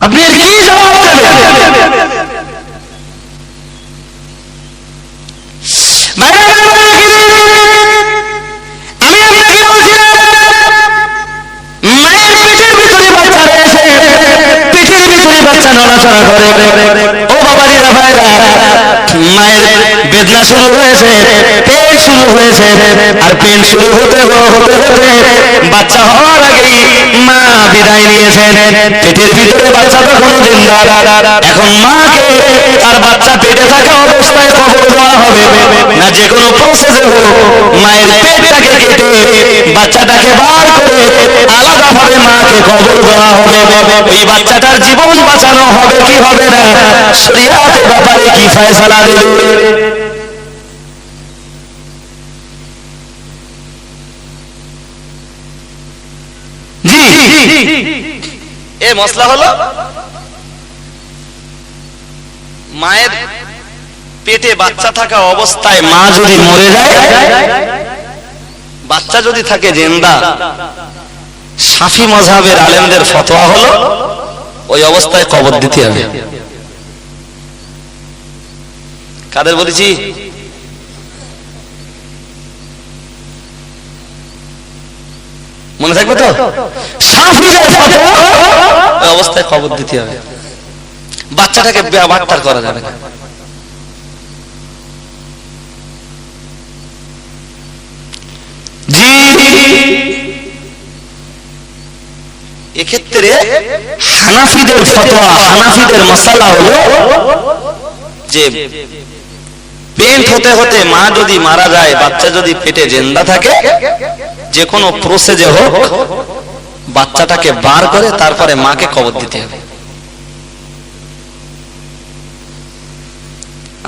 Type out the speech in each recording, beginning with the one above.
আপনি এর কি জবাব দেবেন? বেদনা শুরু হয়েছে, পেট শুরু হয়েছে, আর পেট শুরু হতে হতে বাচ্চা হওয়ার আগেই বিদায় নিয়েছেন পেটের ভিতরে বাচ্চা তো কোনোদিন এখন মাকে তার বাচ্চা পেটে থাকা অবস্থায় কবর দেওয়া হবে। না যে কোনো প্রসেসে হোক, মায়ের পেটটাকে কেটে বাচ্চাটাকে বার করে আলাদাভাবে মাকে কবর দেওয়া হবে। ওই বাচ্চাটার জীবন বাঁচানো হবে কি হবে না? শরিয়াতের ব্যাপারে কি ফয়সালা দেবে? জি। এ মশলা হলো মায়ের পেটে বাচ্চা থাকা অবস্থায় মা যদি মরে যায়, বাচ্চা যদি থাকে জেন্দা, সাফি মজাবের আলেমদের ফতোয়া হলো ওই অবস্থায় কবর দিতে হবে। কাদের বলেছি মনে থাকবে তো? সাফিদের অবস্থায় কবর দিতে হবে। বাচ্চাটাকে বাট্টার করা যাবে না। এক্ষেত্রে হানাফিদের ফতোয়া, হানাফিদের মশালা হলো যে পেন্ট হতে হতে মা যদি মারা যায়, বাচ্চা যদি পেটে জেন্দা থাকে, যে কোনো প্রসেজে হোক বাচ্চাটাকে বার করে তারপরে মাকে কবর দিতে হবে।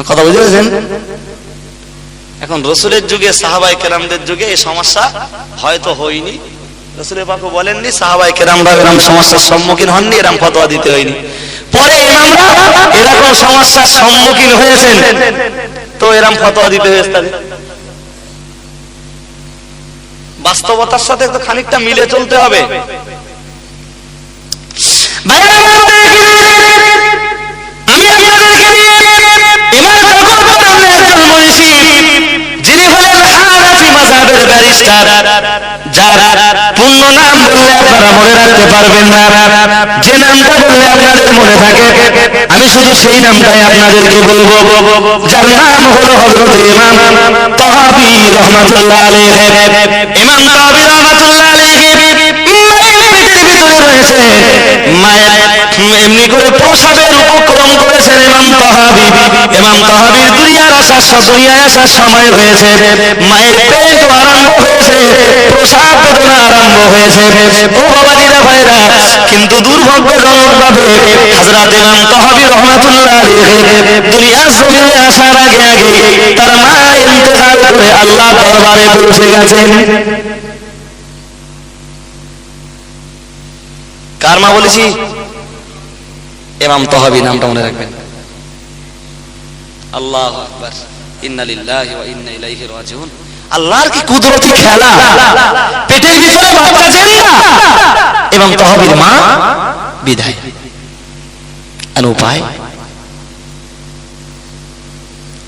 কথা বুঝতে পেরেছেন? এখন রসুলের যুগে সাহাবাই কেরামদের যুগে এই সমস্যা হয়তো হয়নি। রসুলের পাকু বলেননি সাহাবাই কেরামরা এরকম সমস্যার সম্মুখীন হননি, এরকম ফতোয়া দিতে হয়নি। পরে ইমামরা এরকম সমস্যার সম্মুখীন হয়েছেন। তো এরকম ফতোয়া দিতে হয়েছে তাদের। বাস্তবতার সাথে তো খানিকটা মিলে চলতে হবে। যিনি হলেন হানাফি ব্যারিস্টার। যার পূর্ণ নাম বললে আপনারা মনে রাখতে পারবেন না। যে নামটা বললে আপনাদের মনে থাকে, আমি শুধু সেই নামটাই আপনাদেরকে বলব। যার নাম হলো হযরত ইমাম তাহাবি রহমাতুল্লাহ আলাইহি। ইমাম তাহাবি রহমাতুল্লাহ রয়েছে মায়ের এমনি করে প্রসাবের উপক্রম করেছেন ইমাম তাহাবি ইমাম তাহাবির দুনিয়ার আসার দুনিয়ায় আসার সময় হয়েছে। মায়ের পেট আরম্ভ হয়েছে। প্রসাব বেদনা আরম্ভ হয়েছে। ও বাবাজিরা ভাইরা, কিন্তু দুর্ভাগ্যজনক ভাবে হযরত ইমাম তাহাবি রহমাতুল্লাহ আলাইহি দুনিয়ার জমিনে আসার আগে আগে তার মা ইন্তেকাল করে আল্লাহ দরবারে পৌঁছে গেছেন। কার মা বলেছি এমাম তহাবি নামটা মনে রাখবেন। আল্লাহ আল্লাহর কি কুদরতি খেলা? পেটের ভিতরে বাচ্চা জেন্দা এবং তহবিল মা বিদায়। আর উপায়?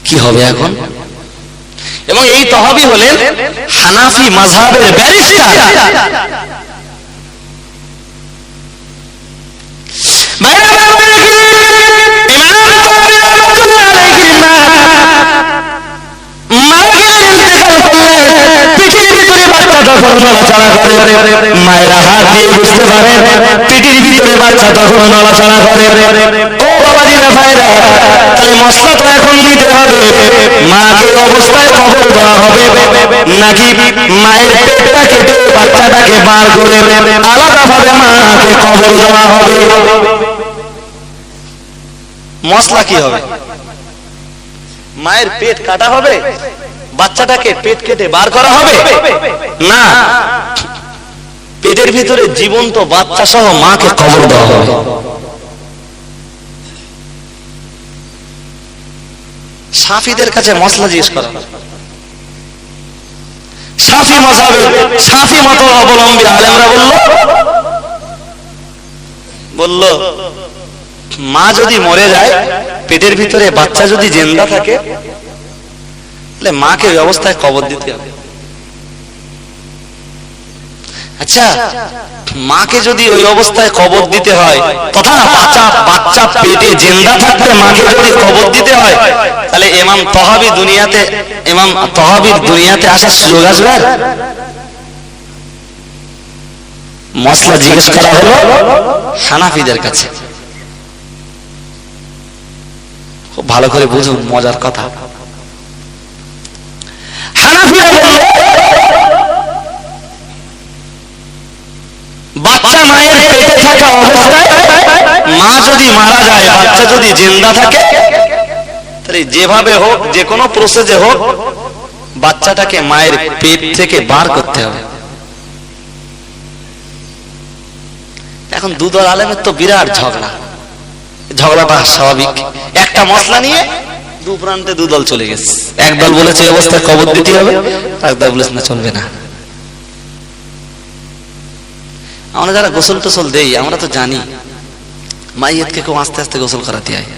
কি হবে এখন? এবং এই তহবি হলেন হানাফি মাযহাবের ব্যারিস্টার মায়েরা হাত দিয়ে বুঝতে পারে পিঠির ভিতরে বাচ্চা তখন নড়াচড়া করে। ও এখন হবে। মাকে অবস্থায় কবর দেওয়া হবে। নাকি কেটে বাচ্চাটাকে বার করে কবর দেওয়া হবে? মশলা কি হবে? মায়ের পেট কাটা হবে? বাচ্চাটাকে পেট কেটে বার করা হবে? না। পেটের ভিতরে জীবন্ত বাচ্চা সহ মাকে কবর দেওয়া হবে সাফিদের কাছে মশলা জিজ্ঞেস করা। সাফি মজাবে সাফি মত অবলম্বী আলেমরা বলল বলল, মা যদি মরে যায়, পেটের ভিতরে বাচ্চা যদি জেন্দা থাকে, তাহলে মাকে ব্যবস্থায় কবর দিতে হবে। আচ্ছা মাকে যদি ওই অবস্থায় কবর দিতে হয় বাচ্চা বাচ্চা পেটে জেন্দা থাকতে মাকে যদি কবর দিতে হয়, তাহলে তহাবি দুনিয়াতে তহাবির দুনিয়াতে আসার সুযোগ আসবে মশলা জিজ্ঞেস করা হলো হানাফিদের কাছে। খুব ভালো করে বুঝুন মজার কথা। হানাফিরা মা যদি মারা যায়, বাচ্চা যদি জিন্দা থাকে, তাহলে যেভাবে হোক যে কোনো প্রসেসে হোক, বাচ্চাটাকে মায়ের পেট থেকে বার করতে হবে। এখন দুদল আলেমের তো বিরাট ঝগড়া। ঝগড়াটা স্বাভাবিক। একটা মশলা নিয়ে দু প্রান্তে দুদল চলে গেছে। একদল বলেছে অবস্থায় কবর দিতে হবে। একদল বলেছে, না, চলবে না। আমরা যারা গোসল টোসল দেই, আমরা তো জানি মাইয়েতকে কেউ আস্তে আস্তে গোসল করাতে হয়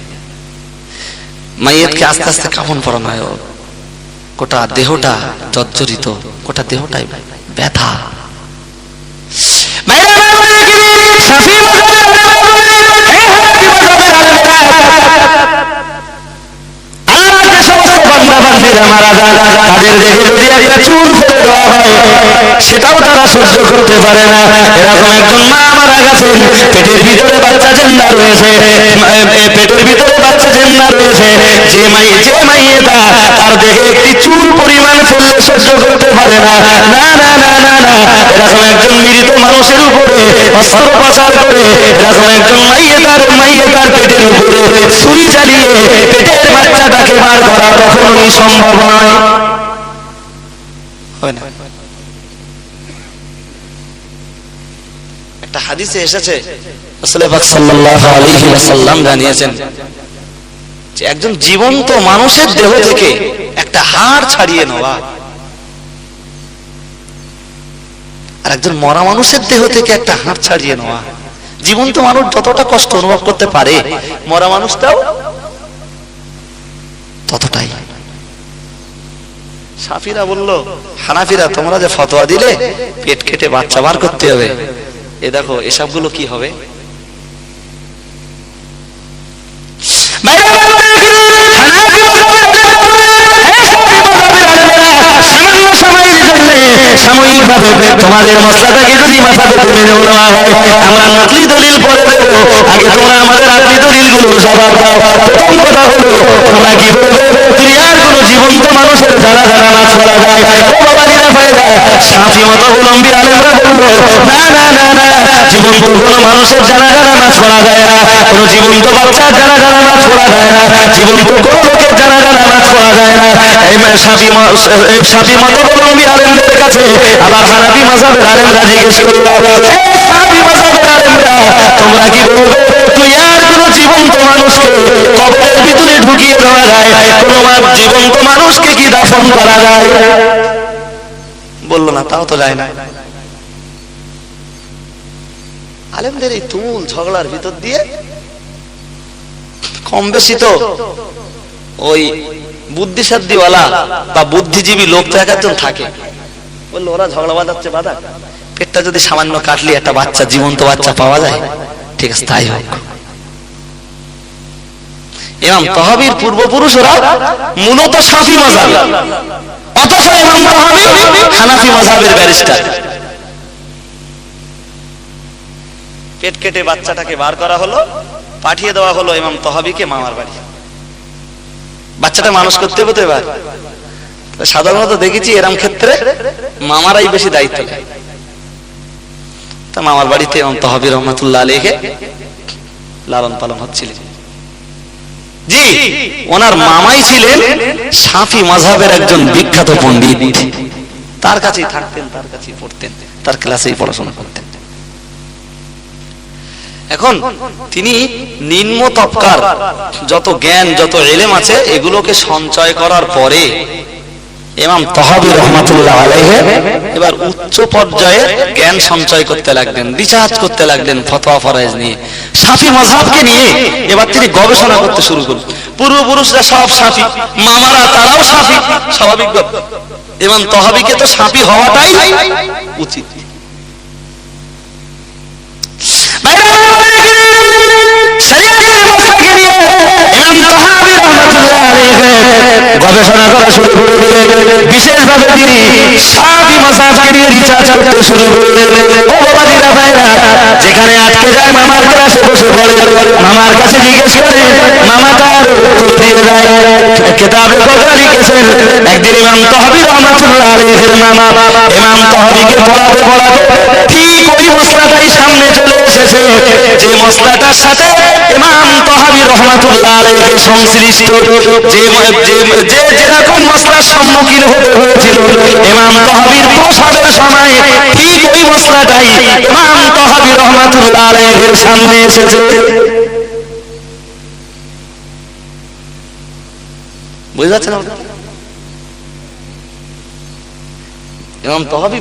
মাইয়েতকে আস্তে আস্তে কাফন পরানো হয় গোটা দেহটা জর্জরিত, গোটা দেহটাই ব্যথা। মায়েরা বান্দিরা মারা যায় তাদের দেহে চুল সেটাও তারা সহ্য করতে পারে না। এরকম একজন মা মারা গেছেন, পেটের ভিতরে বাচ্চা জেন্দা রয়েছে। পেটের ভিতরে বাচ্চা জেন্দা রয়েছে। যে মাই যে মাইয়েটা তার দেহে একটি চুল সহ্য করতে পারে না না না না না না এরকম একজন মৃত মানুষের উপরে করে এরকম একজন মাইয়েটার মাইয়েটার পেটের উপরে ছুরি চালিয়ে পেটের বাচ্চাটাকে বার করা কখনোই সম্ভব নয় একটা হাদিসে এসেছে পাক সাল্লাল্লাহু আলাইহি ওয়াসাল্লাম জানিয়েছেন যে একজন জীবন্ত মানুষের দেহ থেকে একটা হাড় ছাড়িয়ে নেওয়া আর একজন মরা মানুষের দেহ থেকে একটা হাঁট ছাড়িয়ে নেওয়া। জীবন্ত মানুষ যতটা কষ্ট অনুভব করতে পারে, মরা মানুষটাও ততটাই। সাফিরা বলল, হানাফিরা, তোমরা যে ফতোয়া দিলে, পেট কেটে বাচ্চা বার করতে হবে। এ দেখো, এসবগুলো কি হবে? তোমাদের মশলাটাকে যদি মাথাতে তুলে নেওয়া হয়? আমরা নকলি দলিল পরে দেবো আগে তোমরা আমাদের আকলি দলিলগুলো জবাব দাও। প্রথম কথা হলো, তোমরা কি বলবে? দুনিয়ার কোন জীবন্ত মানুষের যারা যারা নাচ করা যায় ও বাবা সাফি আলেমরা না না না না জীবন্ত কোন মানুষের যারা যারা নাচ করা যায় না, কোন জীবন্ত বাচ্চা যারা যারা নাচ করা যায় না, জীবন্ত কোন লোকের যারা নাচ করা যায় না। এই সাফি সাফি মতো আলেমদের কাছে আবার জিজ্ঞেস তোমরা কি বলবে? তুই আর জীবন্ত মানুষকে কবরের ভিতরে ঢুকিয়ে দেওয়া যায়? জীবন্ত মানুষকে কি দাফন করা যায়? বলল, না, তাও তো যায় না। আলেমদের এই তুমুল ঝগড়ার ভিতর দিয়ে কম বেশি তো ওই বুদ্ধিসাধ্যিওয়ালা বা বুদ্ধিজীবী লোক তো এক একজন থাকে। বলল, ওরা ঝগড়া বাঁধাচ্ছে বাধা পেটটা যদি সামান্য কাটলি, একটা বাচ্চা, জীবন্ত বাচ্চা পাওয়া যায়? ঠিক আছে, তাই হোক। তহাবির মূলত সাফি অথচ হানাফি ব্যারিস্টার। পেট কেটে বাচ্চাটাকে বার করা হলো, পাঠিয়ে দেওয়া হলো ইমাম তহাবিকে মামার বাড়ি। বাচ্চাটা মানুষ করতে হতে এবার। সাধারণত দেখেছি এরম ক্ষেত্রে মামারাই বেশি দায়িত্ব তা মামার বাড়িতে ইমাম তহাবি রহমতুল্লাহ আলীকে লালন পালন হচ্ছিল। জি, ওনার মামাই ছিলেন সাফি মাঝহাবের একজন বিখ্যাত পণ্ডিত। তার কাছেই থাকতেন, তার কাছেই পড়তেন, তার ক্লাসেই পড়াশোনা করতেন। এখন তিনি নিম্ন তপকার, যত জ্ঞান, যত এলেম আছে, এগুলোকে সঞ্চয় করার পরে ইমাম তহাবি রহমাতুল্লাহ আলাইহি এবার উচ্চ পর্যায়ে জ্ঞান সঞ্চয় করতে লাগলেন রিসার্চ করতে লাগলেন, ফতোয়া ফরাইজ নিয়ে। সাফি মজহাবকে নিয়ে এবার তিনি গবেষণা করতে শুরু করলেন। পূর্বপুরুষরা সব সাফি, মামারা তারাও সাফি, স্বাভাবিক। ইমাম তহাবিকে তো সাফি হওয়াটাই উচিত। গবেষণা করা শুরু করে দিলেন। বিশেষভাবে তিনি সাফি মাসাজকে নিয়ে রিসার্চ করতে শুরু করে দিলেন যেখানে আটকে যায় মামার ক্লাসে বসে পড়ে। মামার কাছে জিজ্ঞেস করে, মামা তার কেতাবে কথা লিখেছেন, একদিন ইমাম তহবি রহমাতুল্লাহ আলাইহির মামা। ইমাম তহবিকে পড়াতে পড়াতে ঠিক ওই সামনে চলে এসেছে যে মশলাটার সাথে ইমাম তহাবি রহমাতুল্লাহ সংশ্লিষ্ট, যে যেরকম মশলার সম্মুখীন হতে হয়েছিল, ইমাম তহাবির প্রসাদের সময় ঠিক ওই মশলাটাই ইমাম তহাবি রহমাতুল্লাহ সামনে এসেছে।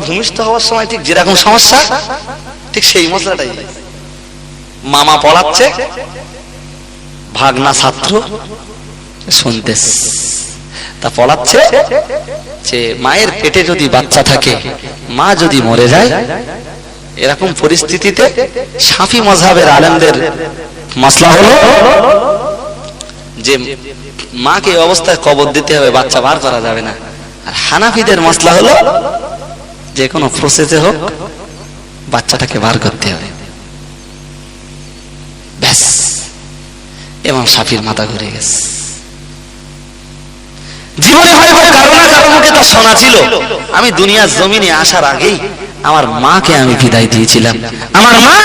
ভূমিষ্ঠ হওয়ার সময় ঠিক যেরকম সমস্যা, ঠিক সেই মশলাটাই। মামা পড়াচ্ছে, ভাগনা ছাত্র শুনতে তা পড়াচ্ছে যে মায়ের পেটে যদি বাচ্চা থাকে, মা যদি মরে যায়, এরকম পরিস্থিতিতে সাফি মজহাবের আলেমদের মাসলা হলো যে মাকে অবস্থায় কবর দিতে হবে, বাচ্চা বার করা যাবে না। আর হানাফিদের মশলা হলো যে কোনো প্রসেসে হোক, বাচ্চাটাকে বার করতে হবে। ব্যাস এবং সাফির মাথা ঘুরে গেছে। জীবনে হয়তো কারও না কারও মুখে তা শোনা ছিল। আমি দুনিয়ার জমিনে আসার আগেই আমার মাকে আমি বিদায় দিয়েছিলাম। আমার মা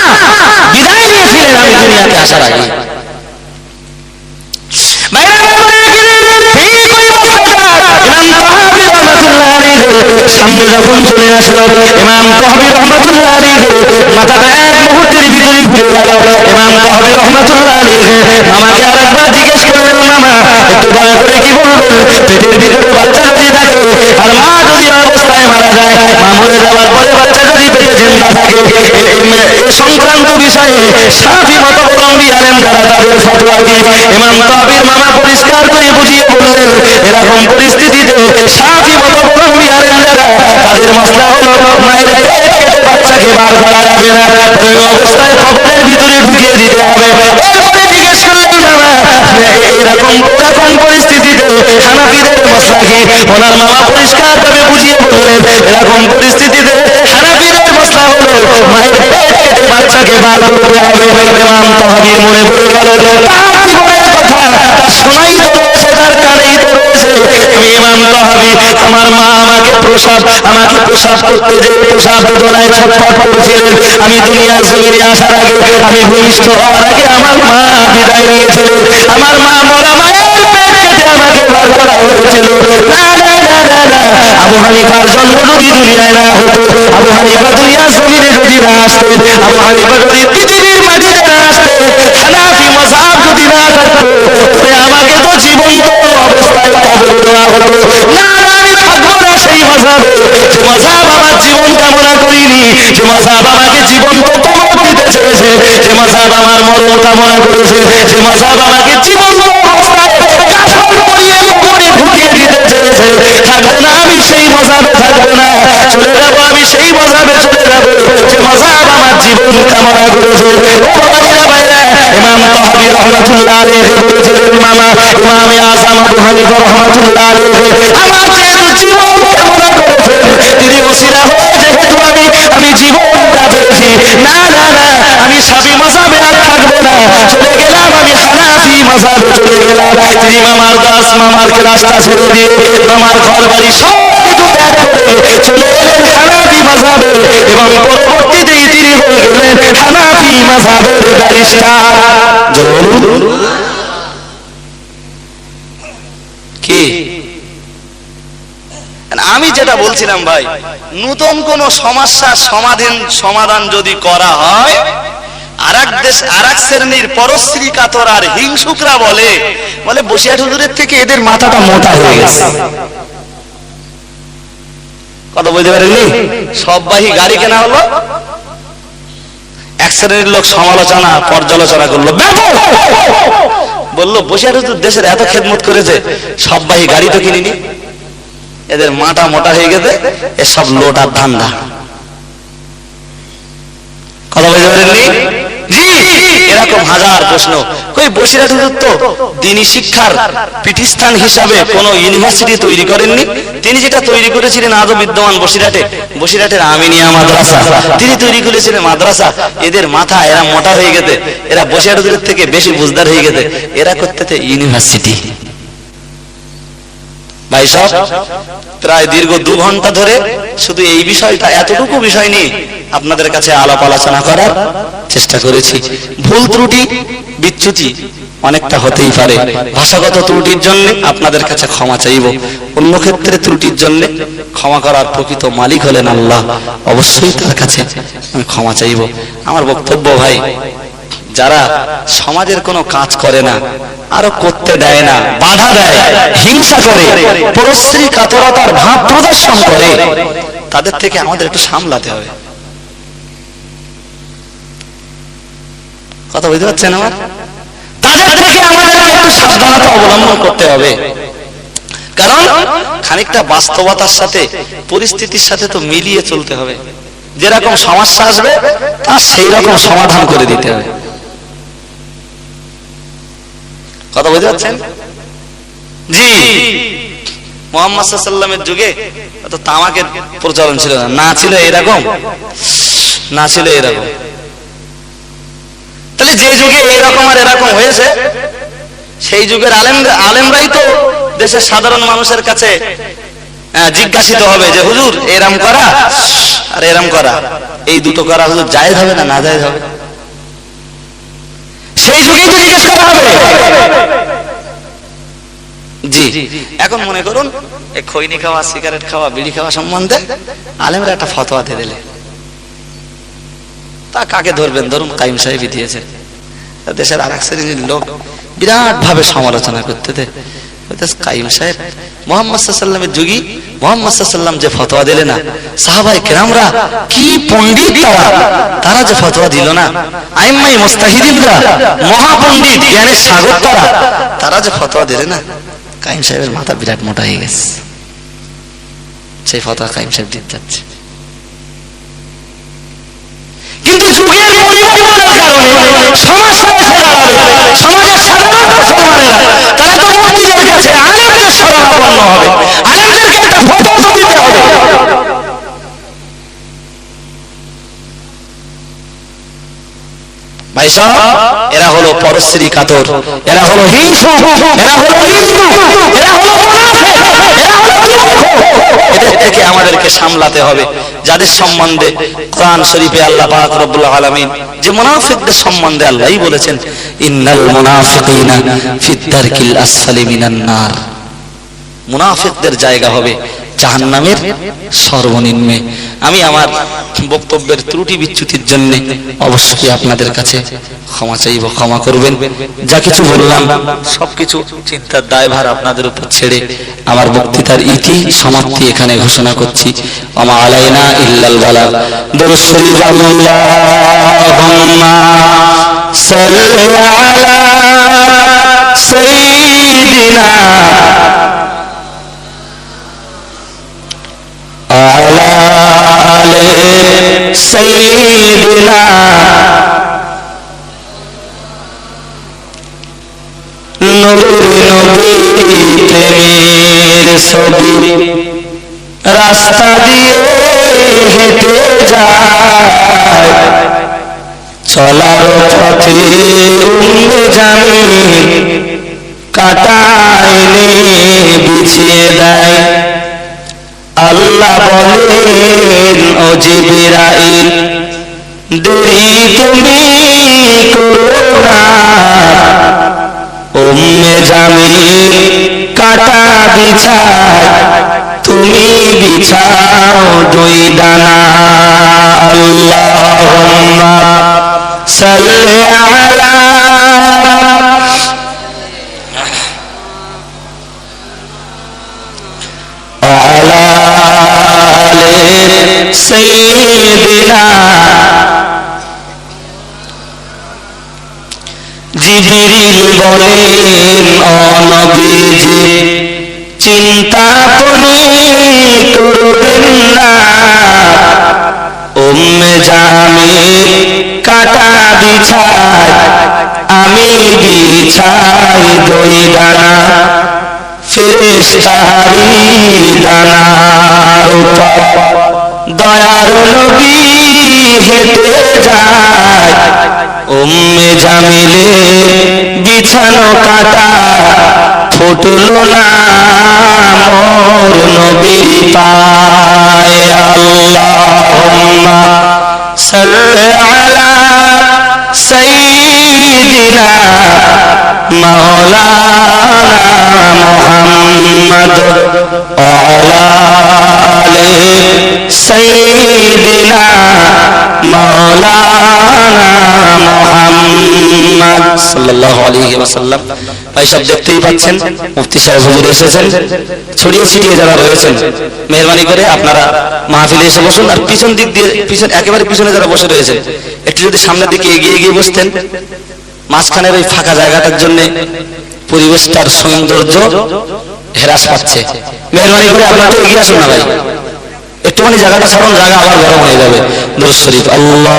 বিদায় নিয়েছিলেন আমি দুনিয়াতে আসার আগে সামনে যখন চলে আসলো, ইমাম মাথাটা এক মুহূর্তের ভিতরে ঘুরে যদি আর এই অবস্থায় মারা যায়, মা মরে বাচ্চা যদি পেটে জিন্দা থাকে, এ- এ- এ সংক্রান্ত বিষয়ে সাফি মতবলম্বী আলেম তহবির মামা পরিষ্কার করে বুঝিয়ে বললেন, এরকম পরিস্থিতিতে সাফি মতবলম্বী আলেম যারা তাদের মশলা হলো মায়ের বাচ্চাকে বার করা যাবে না। ওই অবস্থায় কবরের ভিতরে ঢুকিয়ে দিতে হবে? পরিষ্কার ভাবে বুঝিয়ে বললেন, এরকম পরিস্থিতিতে হানাফিদের মশলা বাচ্চাকে বার করতে হবে। ইমাম তহাবির মনে পড়ে গেল প্রসাব আমাকে প্রসাব করতে যে প্রসাব বেদনায় ছটফট করেছিলেন। আমি দুনিয়ার জমিনে আসার আগে আমি ভূমিষ্ঠ হওয়ার আগে আমার মা বিদায় নিয়েছিলেন। আমার মা মরা মায়ের পেট কেটে আমাকে বার করা হয়েছিল। না না না না না আবু হানিফার জন্ম যদি দুনিয়ায় না হতো, আবু হানিফা দুনিয়ার জমিনে যদি না আসতেন আবু হানিফা যদি পৃথিবীর মাটিতে না আসতেন হানাফি মজাব যদি না থাকতো আমাকে তো জীবন্ত অবস্থায় কবর হতো। না না সেই যে মজাব আমার জীবন কামনা করিনি। যে মজাব আমাকে জীবন্ত কবর দিতে চেয়েছে। যে মজাব আমার মরণ কামনা করেছে। যে ঢুকিয়ে দিতে চেয়েছে। থাকব না, আমি সেই মজাবে থাকব না। চলে যাব, আমি সেই মজাবে চলে যাব। যে মজাব আমার জীবন কামনা করেছে। ইমাম তহাবি রহমাতুল্লাহ আলাইহি বলেছিলেন, মামা, ইমামে আযম আবু হানিফা রহমাতুল্লাহ আলাইহি। আমার জীবন কামনা করেছেন তিনি হয়ে, যেহেতু আমি আমি জীবনটা পেয়েছি না না না, আমি সাবি মজাবে আর থাকব না। চলে গেলাম আমি হানাফি মজাবে চলে গেলাম। তিনি মামার দাস, মামার রাস্তা ছেড়ে দিয়ে মামার ঘর বাড়ি সব কিছু ত্যাগ করে চলে এলেন হানাফি মজাবে এবং পরবর্তীতেই তিনি হয়ে গেলেন হানাফি মজাবের ব্যারিস্টার। জরুর কি? আমি যেটা বলছিলাম ভাই, নতুন কোন সমস্যার সমাধান সমাধান যদি করা হয় আর এক দেশ আর এক শ্রেণির পরশ্রী কাতর আর হিংসুকরা বলে বলে বসিয়া হুজুরের থেকে এদের মাথাটা মোটা হয়ে গেছে। কথা বলতে পারেননি? সববাহী গাড়ি কেনা হলো। এক শ্রেণির লোক সমালোচনা, পর্যালোচনা করল বলল বসিয়ার হুজুর দেশের এত খেদমত করেছে, সববাহী গাড়ি তো কিনিনি। এদের মাটা মোটা হয়ে গেছে, এসব লোটার ধান্দা কথা বলতে পারেননি? এরকম হাজার প্রশ্ন। দিনী শিক্ষার হিসাবে কোন ইউনিভার্সিটি তৈরি করেননি? তিনি যেটা তৈরি করেছিলেন আজও বিদ্যমান বসিরহাটে, বসিরহাটের আমিনিয়া মাদ্রাসা। তিনি তৈরি করেছিলেন মাদ্রাসা, এদের মাথা এরা মোটা হয়ে গেছে, এরা বসিরহাট থেকে বেশি বুঝদার হয়ে গেছে, এরা করতে ইউনিভার্সিটি। ভাই সব প্রায় দীর্ঘ দু ঘণ্টা ধরে শুধু এই বিষয়টা, এতটুকু বিষয় নিয়ে আপনাদের কাছে আলাপ আলোচনা করার চেষ্টা করেছি। ভুল ত্রুটি, বিচ্যুতি অনেকটা হতেই পারে। ভাষাগত ত্রুটির জন্য আপনাদের কাছে ক্ষমা চাইব। অন্য ক্ষেত্রে ত্রুটির জন্য ক্ষমা করার প্রকৃত মালিক হলেন আল্লাহ। অবশ্যই তার কাছে আমি ক্ষমা চাইব। আমার বক্তব্য ভাই যারা সমাজের কোনো কাজ করে না, আরও করতে দেয় না, বাধা দেয়, হিংসা করে, পরশ্রী কাতরতার ভাব প্রদর্শন করে, তাদের থেকে আমাদের একটু সামলাতে হবে। কথা বুঝতে পারছেন আমার? তাদের থেকে আমাদের একটু সাবধানতা অবলম্বন করতে হবে। কারণ খানিকটা বাস্তবতার সাথে, পরিস্থিতির সাথে তো মিলিয়ে চলতে হবে। যেরকম সমস্যা আসবে তার সেই রকম সমাধান করে দিতে হবে। কথা বুঝতে পারছেন জি। মোহাম্মদ সাল্লামের যুগে তো তামাকের প্রচলন ছিল না। না ছিল এরকম। না ছিল এরকম। তাহলে যে যুগে এরকম আর এরকম হয়েছে, সেই যুগের আলেম আলেমরাই তো দেশের সাধারণ মানুষের কাছে জিজ্ঞাসিত হবে যে, হুজুর, এরাম করা আর এরাম করা। এই দুটো করা হুজুর জায়েজ হবে না না জায়েজ হবে? হবে। জি এখন মনে করুন এই খৈনি খাওয়া সিগারেট খাওয়া বিড়ি খাওয়া সম্বন্ধে আলেমরা একটা ফতোয়া দিয়ে দিলে। তা কাকে ধরবেন? ধরুন কাইম সাহেবই দিয়েছে। দেশের আর এক শ্রেণির লোক বিরাট ভাবে সমালোচনা করতে কাইম সাহেব, মোহাম্মদ সাল্লামের যুগী, মোহাম্মদ সাল্লাম যে ফতোয়া দিলে না সাহাবাই কেরামরা কি পণ্ডিত তারা তারা যে ফতোয়া দিল না আইম্মাই মুস্তাহিদিনরা, মহাপণ্ডিত জ্ঞানের সাগর তারা তারা যে ফতোয়া দিলে না, কাইম সাহেবের মাথা বিরাট মোটা হয়ে গেছে। সেই ফতোয়া কাইম সাহেব দিতে যাচ্ছে। কিন্তু যুগের পরিবর্তনের কারণে সমস্যা এসে দাঁড়াবে সমাজের সাধারণ মুসলমানেরা তারা তো মন্দিরের কাছে আলেমদের শরণাপন্ন হবে আলেমদেরকে একটা ফটো তো দিতে হবে ভাই সাহেব এরা হলো পরশ্রী কাতর, এরা হলো হিংসু এরা হলো হিন্দু, এরা হলো। এদের থেকে আমাদেরকে সামলাতে হবে, যাদের সম্বন্ধে কোরআন শরীফে আল্লাহ পাক রব্বুল আলামিন যে মুনাফিকদের সম্বন্ধে আল্লাহই বলেছেন, ইন্নাল মুনাফিকিনা আসফালি মিনান নার মুনাফিকদের জায়গা হবে জাহান্নামের সর্বনিম্নে। আমি আমার বক্তব্যের ত্রুটি বিচ্যুতির জন্য অবশ্যই আপনাদের কাছে ক্ষমা চাইব, ক্ষমা করবেন। যা কিছু বললাম, সবকিছু চিন্তার দায়ভার আপনাদের উপর ছেড়ে আমার বক্তৃতার ইতি সমাপ্তি এখানে ঘোষণা করছি। আমা আলাইনা ইল্লাল বালা আলা সাইয়্যিদিনা على آل سيدنا নবীর নবী প্রেমের ছবি রাস্তা দিয়ে হেঁটে যায় চলার পথে উম্মে জামি কাটাইনে বিছিয়ে দেয় আল্লাহ বলেন, ও জিবরাইল, দেরি তুমি করো না। উম্মে জামিল কাটা বিছায়, তুমি বিছাও দুই দানা। আল্লাহুম্মা সাল্লি আলা সৈদিনা জিবিরিল বলেন অনবীজি চিন্তা তুমি করবেন না। উম্মে জামি কাটা বিছায়, আমি বিছাই দই দানা। ফেরেশতারি দানা উপর দয়ার হেঁটে জামিলে বিছানো কাটা ফুটল না মোর নবীর পায় আল্লাহুম্মা ওয়া আলা আলি সাইয়্যিদিনা মাওলানা মুহাম্মদ সাল্লাল্লাহু আলাইহি ওয়াসাল্লাম ভাই সব দেখতেই পাচ্ছেন, মুফতি সাহেব হুজুর এসেছেন, ছড়িয়ে ছিটিয়ে যারা রয়েছেন, মেহরবানি করে আপনারা মাহফিলে এসে বসুন, আর পিছন দিক দিয়ে, পিছন, একেবারে পিছনে যারা বসে রয়েছেন, একটু যদি সামনের দিকে এগিয়ে এগিয়ে বসতেন, মাঝখানের ওই ফাঁকা জায়গাটার জন্য পরিবেশটার সৌন্দর্য হ্রাস পাচ্ছে। মেহরবানি করে আপনারা একটু এগিয়ে আসুন না ভাই একটুখানি জায়গাটা ছাড়ুন, জায়গা আবার গরম হয়ে যাবে। দুরুদ শরীফ আল্লাহ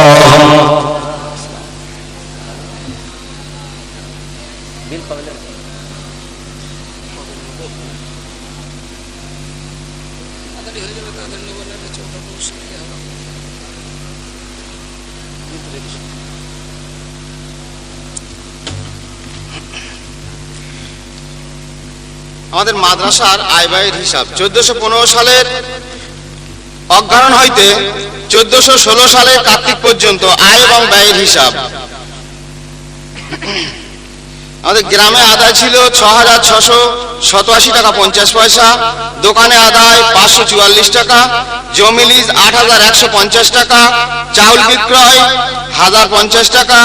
আমাদের মাদ্রাসার আয় ব্যয়ের হিসাব। চোদ্দশো পনেরো সালের অজ্ঞান হইতে চোদ্দশো ষোলো সালের কার্তিক পর্যন্ত আয় এবং ব্যয়ের হিসাব। আমাদের গ্রামে আদায় ছিল ছ হাজার ছশো সতআশি টাকা পঞ্চাশ পয়সা, দোকানে আদায় পাঁচশো চুয়াল্লিশ টাকা, জমি লিজ আট হাজার একশো পঞ্চাশ টাকা, চাউল বিক্রয় হাজার পঞ্চাশ টাকা,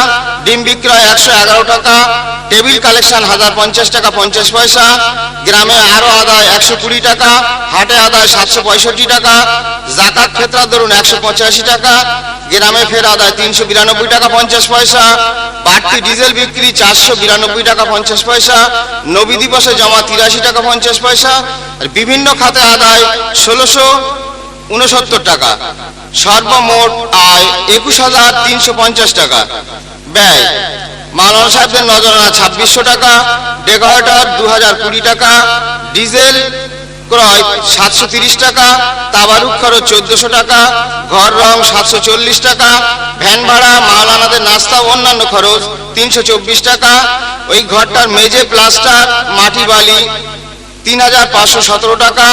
ডিম বিক্রয় একশো এগারো টাকা টেবিল কালেকশন, হাজার পঞ্চাশ টাকা, পঞ্চাশ পয়সা। গ্রামে আরও আদায় একশো কুড়ি টাকা, হাটে আদায় সাতশো পঁয়ষট্টি টাকা, জাকাত ফেতরা ধরুন একশো পঁচাশি টাকা, গ্রামে ফের আদায় তিনশো বিরানব্বই টাকা, পঞ্চাশ পয়সা, বাড়তি ডিজেল বিক্রি চারশো বিরানব্বই টাকা, পঞ্চাশ পয়সা, নবী দিবসে জমা তিরাশি টাকা, পঞ্চাশ পয়সা, আর বিভিন্ন খাতে আদায় ষোলোশো উনসত্তর টাকা। সর্বমোট আয় একুশ হাজার তিনশো পঞ্চাশ টাকা। ব্যয় মাওলানা সাহেবদের নজরানা ছাব্বিশশো টাকা ডেকোরেটর দু হাজার কুড়ি টাকা, ডিজেল ক্রয় সাতশো তিরিশ টাকা, তাবারুক খরচ চোদ্দশো টাকা, ঘর রং সাতশো চল্লিশ টাকা, ভ্যান ভাড়া মাওলানাদের নাস্তা অন্যান্য খরচ তিনশো চব্বিশ টাকা, ওই ঘরটার মেজে প্লাস্টার, মাটি বালি তিন হাজার পাঁচশো সতেরো টাকা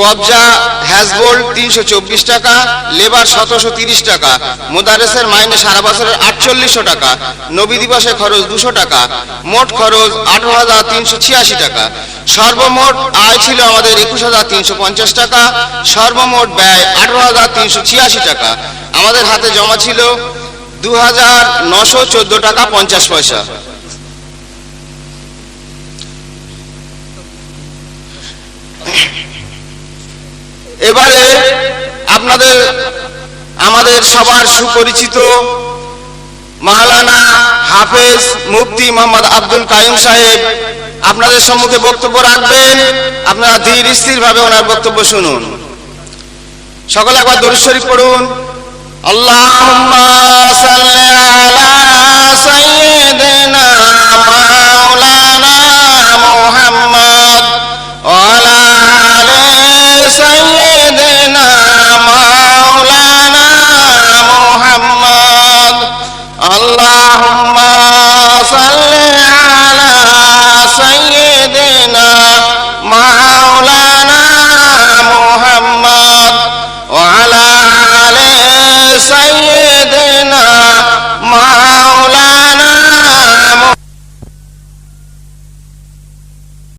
কবজা, হ্যাজবোল্ড তিনশো চব্বিশ টাকা, লেবার সতেরোশো তিরিশ টাকা, মোদারেসের মাইনে সারা বছরের আটচল্লিশশো টাকা, নবী দিবসে খরচ দুশো টাকা, মোট খরচ আঠারো হাজার তিনশো ছিয়াশি টাকা। সর্বমোট আয় ছিল আমাদের একুশ হাজার তিনশো পঞ্চাশ টাকা, সর্বমোট ব্যয় আঠারো হাজার তিনশো ছিয়াশি টাকা। আমাদের হাতে জমা ছিল দু হাজার নশো চোদ্দ টাকা পঞ্চাশ পয়সা। এবারে আপনাদের, আমাদের সবার সুপরিচিত মাওলানা হাফেজ মুফতি মোহাম্মদ আব্দুল কাইম সাহেব, আপনাদের সম্মুখে বক্তব্য রাখবেন। আপনারা ধীর স্থির ভাবে ওনার বক্তব্য শুনুন। সকলে একবার দরুদ শরীফ পড়ুন। আল্লাহুম্মা